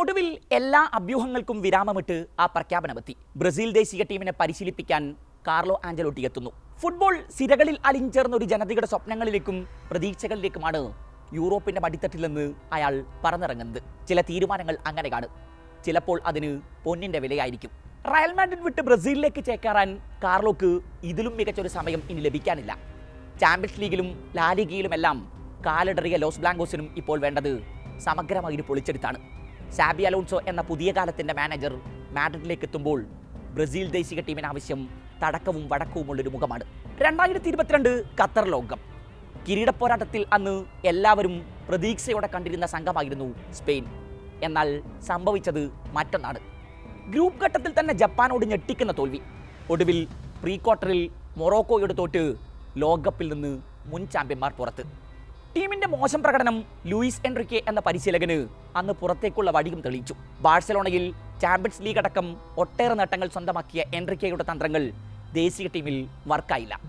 ഒടുവിൽ എല്ലാ അഭ്യൂഹങ്ങൾക്കും വിരാമമിട്ട് ആ പ്രഖ്യാപനമെത്തി. ബ്രസീൽ ദേശീയ ടീമിനെ പരിശീലിപ്പിക്കാൻ കാർലോ ആഞ്ചലോട്ടി എത്തുന്നു. ഫുട്ബോൾ സിരകളിൽ അലിഞ്ചേർന്ന ഒരു ജനതയുടെ സ്വപ്നങ്ങളിലേക്കും പ്രതീക്ഷകളിലേക്കുമാണ് യൂറോപ്പിന്റെ മടിത്തട്ടിൽ അയാൾ പറന്നിറങ്ങുന്നത്. ചില തീരുമാനങ്ങൾ അങ്ങനെയാണ്. ചിലപ്പോൾ അതിന് പൊന്നിന്റെ വിലയായിരിക്കും. റയൽ മാഡ്രിഡ് വിട്ട് ബ്രസീലിലേക്ക് ചേക്കേറാൻ കാർലോക്ക് ഇതിലും മികച്ചൊരു സമയം ഇനി ലഭിക്കാനില്ല. ചാമ്പ്യൻസ് ലീഗിലും ലാലിഗയിലുമെല്ലാം കാലിടറിയ ലോസ് ബ്ലാങ്കോസിനും ഇപ്പോൾ വേണ്ടത് സമഗ്രമായി പൊളിച്ചെടുത്താണ്. സാബി അലോൺസോ എന്ന പുതിയ കാലത്തിന്റെ മാനേജർ മാഡ്രിഡിലേക്ക് എത്തുമ്പോൾ ബ്രസീൽ ദേശീയ ടീമിന് ആവശ്യം തടക്കവും വടക്കവുമുള്ളൊരു മുഖമാണ്. രണ്ടായിരത്തി ഇരുപത്തിരണ്ട് ഖത്തർ കിരീട പോരാട്ടത്തിൽ അന്ന് എല്ലാവരും പ്രതീക്ഷയോടെ കണ്ടിരുന്ന സംഘമായിരുന്നു സ്പെയിൻ. എന്നാൽ സംഭവിച്ചത് മറ്റൊന്നാണ്. ഗ്രൂപ്പ് ഘട്ടത്തിൽ തന്നെ ജപ്പാനോട് ഞെട്ടിക്കുന്ന തോൽവി. ഒടുവിൽ പ്രീ ക്വാർട്ടറിൽ മൊറോക്കോയോട് തോറ്റ് ലോകകപ്പിൽ നിന്ന് മുൻ ചാമ്പ്യന്മാർ പുറത്ത്. ടീമിന്റെ മോശം പ്രകടനം ലൂയിസ് എൻറിക്കെ എന്ന പരിശീലകന് അന്ന് പുറത്തേക്കുള്ള വഴിയും തെളിയിച്ചു. ബാഴ്സലോണയിൽ ചാമ്പ്യൻസ് ലീഗ് അടക്കം ഒട്ടേറെ നേട്ടങ്ങൾ സ്വന്തമാക്കിയ എൻറിക്കയുടെ തന്ത്രങ്ങൾ ദേശീയ ടീമിൽ വർക്കായില്ല.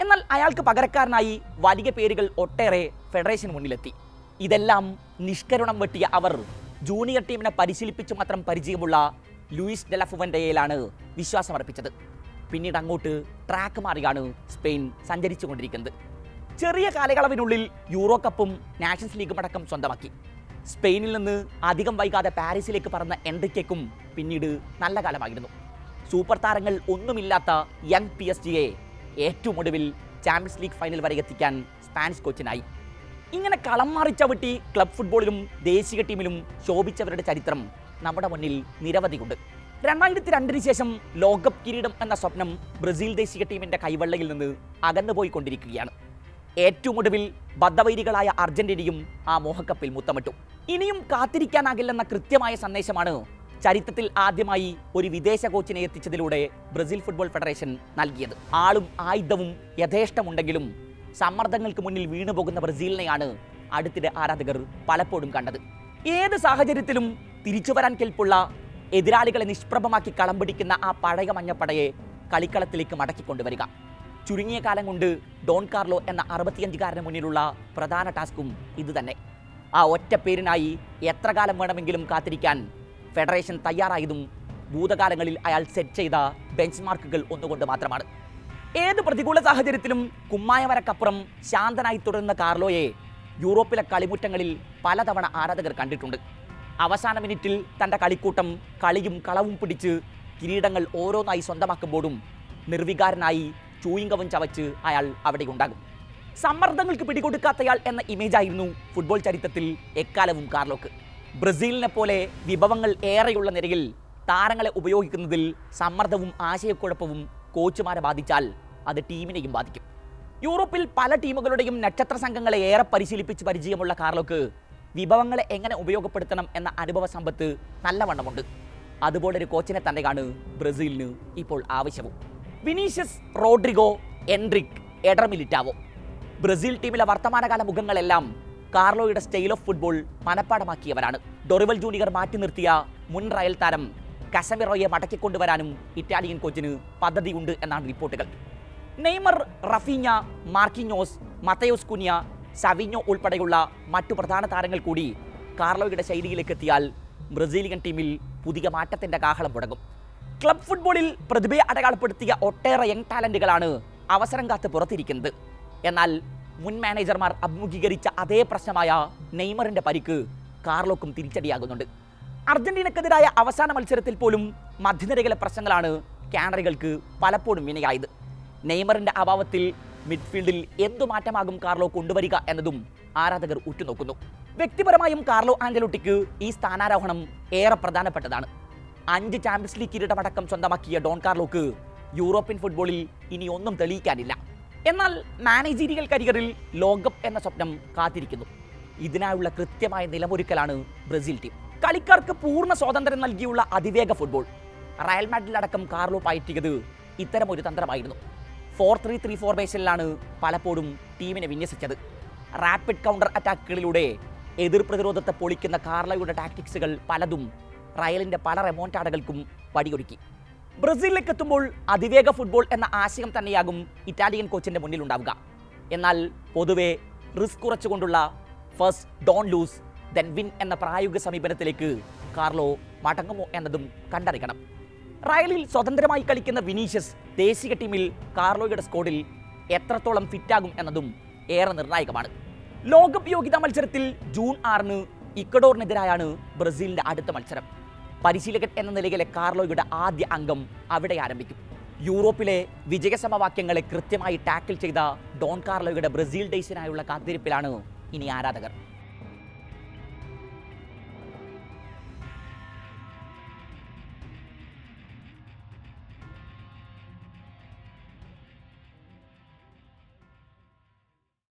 എന്നാൽ അയാൾക്ക് പകരക്കാരനായി വലിയ പേരുകൾ ഒട്ടേറെ ഫെഡറേഷൻ മുന്നിലെത്തി. ഇതെല്ലാം നിഷ്കരുണം വെട്ടിയ അവർ ജൂനിയർ ടീമിനെ പരിശീലിപ്പിച്ചു മാത്രം പരിചയമുള്ള ലൂയിസ് ഡെലഫുവന്റെയിലാണ് വിശ്വാസമർപ്പിച്ചത്. പിന്നീട് അങ്ങോട്ട് ട്രാക്ക് മാറിയാണ് സ്പെയിൻ സഞ്ചരിച്ചുകൊണ്ടിരിക്കുന്നത്. ചെറിയ കാലയളവിനുള്ളിൽ യൂറോ കപ്പും നാഷൻസ് ലീഗും അടക്കം സ്വന്തമാക്കി. സ്പെയിനിൽ നിന്ന് അധികം വൈകാതെ പാരീസിലേക്ക് പറന്ന എൻഡ്രിക്കും പിന്നീട് നല്ല കാലമായിരുന്നു. സൂപ്പർ താരങ്ങൾ ഒന്നുമില്ലാത്ത യങ് പി എസ് ജിയെ ഏറ്റവും ഒടുവിൽ ചാമ്പ്യൻസ് ലീഗ് ഫൈനൽ വരെ എത്തിക്കാൻ സ്പാനിഷ് കോച്ചിനായി. ഇങ്ങനെ കളം മാറി ചവിട്ടി ക്ലബ് ഫുട്ബോളിലും ദേശീയ ടീമിലും ശോഭിച്ചവരുടെ ചരിത്രം നമ്മുടെ മുന്നിൽ നിരവധിയുണ്ട്. രണ്ടായിരത്തി രണ്ടിന് ശേഷം ലോകകപ്പ് കിരീടം എന്ന സ്വപ്നം ബ്രസീൽ ദേശീയ ടീമിന്റെ കൈവെള്ളയിൽ നിന്ന് അകന്നുപോയിക്കൊണ്ടിരിക്കുകയാണ്. ഏറ്റവും ഒടുവിൽ ബദ്ധവൈരികളായ അർജന്റീനയും ആ മോഹക്കപ്പിൽ മുത്തമിട്ടു. ഇനിയും കാത്തിരിക്കാനാകില്ലെന്ന കൃത്യമായ സന്ദേശമാണ് ചരിത്രത്തിൽ ആദ്യമായി ഒരു വിദേശ കോച്ചിനെ എത്തിച്ചതിലൂടെ ബ്രസീൽ ഫുട്ബോൾ ഫെഡറേഷൻ നൽകിയത്. ആളും ആയുധവും യഥേഷ്ടമുണ്ടെങ്കിലും സമ്മർദ്ദങ്ങൾക്ക് മുന്നിൽ വീണുപോകുന്ന ബ്രസീലിനെയാണ് അടുത്തിടെ ആരാധകർ പലപ്പോഴും കണ്ടത്. ഏത് സാഹചര്യത്തിലും തിരിച്ചു വരാൻ കെൽപ്പുള്ള എതിരാളികളെ നിഷ്പ്രഭമാക്കി കളം പിടിക്കുന്ന ആ പഴയ മഞ്ഞപ്പടയെ കളിക്കളത്തിലേക്ക് മടക്കിക്കൊണ്ടുവരിക. ചുരുങ്ങിയ കാലം കൊണ്ട് ഡോൺ കാർലോ എന്ന അറുപത്തിയഞ്ചുകാരന് മുന്നിലുള്ള പ്രധാന ടാസ്കും ഇതുതന്നെ. ആ ഒറ്റ പേരിനായി എത്ര കാലം വേണമെങ്കിലും കാത്തിരിക്കാൻ ഫെഡറേഷൻ തയ്യാറായതും ഭൂതകാലങ്ങളിൽ അയാൾ സെറ്റ് ചെയ്ത ബെഞ്ച് മാർക്കുകൾ ഒന്നുകൊണ്ട് മാത്രമാണ്. ഏത് പ്രതികൂല സാഹചര്യത്തിലും കുമ്മായവരക്കപ്പുറം ശാന്തനായി തുടരുന്ന കാർലോയെ യൂറോപ്പിലെ കളിമുറ്റങ്ങളിൽ പലതവണ ആരാധകർ കണ്ടിട്ടുണ്ട്. അവസാന മിനിറ്റിൽ തന്റെ കളിക്കൂട്ടം കളിയും കളവും പിടിച്ച് കിരീടങ്ങൾ ഓരോന്നായി സ്വന്തമാക്കുമ്പോഴും നിർവികാരനായി ചൂയിങ്കവും ചവച്ച് അയാൾ അവിടെ ഉണ്ടാകും. സമ്മർദ്ദങ്ങൾക്ക് പിടികൊടുക്കാത്തയാൾ എന്ന ഇമേജ് ആയിരുന്നു ഫുട്ബോൾ ചരിത്രത്തിൽ എക്കാലവും കാർലോക്ക്. ബ്രസീലിനെ പോലെ വിഭവങ്ങൾ ഏറെയുള്ള നിരയിൽ താരങ്ങളെ ഉപയോഗിക്കുന്നതിൽ സമ്മർദ്ദവും ആശയക്കുഴപ്പവും കോച്ചുമാരെ ബാധിച്ചാൽ അത് ടീമിനെയും ബാധിക്കും. യൂറോപ്പിൽ പല ടീമുകളുടെയും നക്ഷത്ര സംഘങ്ങളെ ഏറെ പരിശീലിപ്പിച്ച് പരിചയമുള്ള കാർലോക്ക് വിഭവങ്ങളെ എങ്ങനെ ഉപയോഗപ്പെടുത്തണം എന്ന അനുഭവ സമ്പത്ത് നല്ലവണ്ണമുണ്ട്. അതുപോലൊരു കോച്ചിനെ തന്നെയാണ് ബ്രസീലിന് ഇപ്പോൾ ആവശ്യവും. Vinicius Rodrygo Endrick Eder Militao Brazil ടീമിലെ വർത്തമാനകാല മുഖങ്ങളെല്ലാം കാർലോയുടെ സ്റ്റൈൽ ഓഫ് ഫുട്ബോൾ മനഃപ്പാടമാക്കിയവരാണ്. ഡൊറിവൽ ജൂനിയർ മാറ്റി നിർത്തിയ മുൻ റയൽ താരം കസമിറോയെ മടക്കിക്കൊണ്ടുവരാനും ഇറ്റാലിയൻ കോച്ചിന് പദ്ധതിയുണ്ട് എന്നാണ് റിപ്പോർട്ടുകൾ. നെയ്മർ റഫീഞ്ഞ മാർക്കിഞ്ഞോസ് മത്തയോസ് കുനിയ സവിഞ്ഞോ ഉൾപ്പെടെയുള്ള മറ്റു പ്രധാന താരങ്ങൾ കൂടി കാർലോയുടെ ശൈലിയിലേക്ക് എത്തിയാൽ ബ്രസീലിയൻ ടീമിൽ പുതിയ മാറ്റത്തിന്റെ കാഹളം മുടങ്ങും. ക്ലബ് ഫുട്ബോളിൽ പ്രതിഭയെ അടയാളപ്പെടുത്തിയ ഒട്ടേറെ യങ് ടാലന്റുകളാണ് അവസരം കാത്ത് പുറത്തിരിക്കുന്നത്. എന്നാൽ മുൻ മാനേജർമാർ അഭിമുഖീകരിച്ച അതേ പ്രശ്നമായ നെയ്മറിന്റെ പരിക്ക് കാർലോക്കും തിരിച്ചടിയാകുന്നുണ്ട്. അർജന്റീനക്കെതിരായ അവസാന മത്സരത്തിൽ പോലും മധ്യനിരയിലെ പ്രശ്നങ്ങളാണ് കാനറികൾക്ക് പലപ്പോഴും വിനയായത് നെയ്മറിന്റെ അഭാവത്തിൽ മിഡ്ഫീൽഡിൽ എന്തു മാറ്റമാകും കാർലോ കൊണ്ടുവരിക എന്നതും ആരാധകർ ഉറ്റുനോക്കുന്നു. വ്യക്തിപരമായും കാർലോ ആഞ്ചലോട്ടിക്ക് ഈ സ്ഥാനാരോഹണം ഏറെ പ്രധാനപ്പെട്ടതാണ്. അഞ്ച് ചാമ്പ്യൻസ് ലീഗ് കിരീടമടക്കം സ്വന്തമാക്കിയ ഡോൺ കാർലോക്ക് യൂറോപ്യൻ ഫുട്ബോളിൽ ഇനി ഒന്നും തെളിയിക്കാനില്ല. എന്നാൽ മാനേജീരിയൽ കരിയറിൽ ലോകകപ്പ് എന്ന സ്വപ്നം കാത്തിരിക്കുന്നു. ഇതിനായുള്ള കൃത്യമായ നിലമൊരുക്കലാണ് ബ്രസീൽ ടീം. കളിക്കാർക്ക് പൂർണ സ്വാതന്ത്ര്യം നൽകിയുള്ള അതിവേഗ ഫുട്ബോൾ. റയൽ മാഡ്രിലടക്കം കാർലോ പയറ്റിയത് ഇത്തരം ഒരു തന്ത്രമായിരുന്നു. ഫോർ ത്രീ ത്രീ ഫോർ ബേസിലാണ് പലപ്പോഴും ടീമിനെ വിന്യസിച്ചത്. റാപ്പിഡ് കൗണ്ടർ അറ്റാക്കുകളിലൂടെ എതിർ പ്രതിരോധത്തെ പൊളിക്കുന്ന കാർലോയുടെ ടാക്ടിക്സുകൾ പലതും റയലിന്റെ പല റെമോണ്ടാഡകൾക്കും വടിയൊരുക്കി. ബ്രസീലിലേക്ക് എത്തുമ്പോൾ അതിവേഗ ഫുട്ബോൾ എന്ന ആശയം തന്നെയാകും ഇറ്റാലിയൻ കോച്ചിന്റെ മുന്നിലുണ്ടാവുക എന്നാൽ പൊതുവെ risk കുറച്ചുകൊണ്ടുള്ള first don't lose then win എന്ന പ്രായോഗിക സമീപനത്തിലേക്ക് കാർലോ മടങ്ങുമോ എന്നതും കണ്ടറിയണം. റയലിൽ സ്വതന്ത്രമായി കളിക്കുന്ന വിനീഷ്യസ് ദേശീയ ടീമിൽ കാർലോയുടെ സ്കോഡിൽ എത്രത്തോളം ഫിറ്റാകും എന്നതും ഏറെ നിർണായകമാണ്. ലോകകപ്പ് യോഗ്യതാ മത്സരത്തിൽ ജൂൺ ആറിന് ഇക്കഡോറിനെതിരായാണ് ബ്രസീലിന്റെ അടുത്ത മത്സരം. പരിശീലകൻ എന്ന നിലയിലെ കാർലോയുടെ ആദ്യ അംഗം അവിടെ ആരംഭിക്കും. യൂറോപ്പിലെ വിജയസമവാക്യങ്ങളെ കൃത്യമായി ടാക്കിൾ ചെയ്ത ഡോൺ കാർലോയുടെ ബ്രസീൽ ഡേയ്സിനായുള്ള കാത്തിരിപ്പിലാണ് ഇനി ആരാധകർ.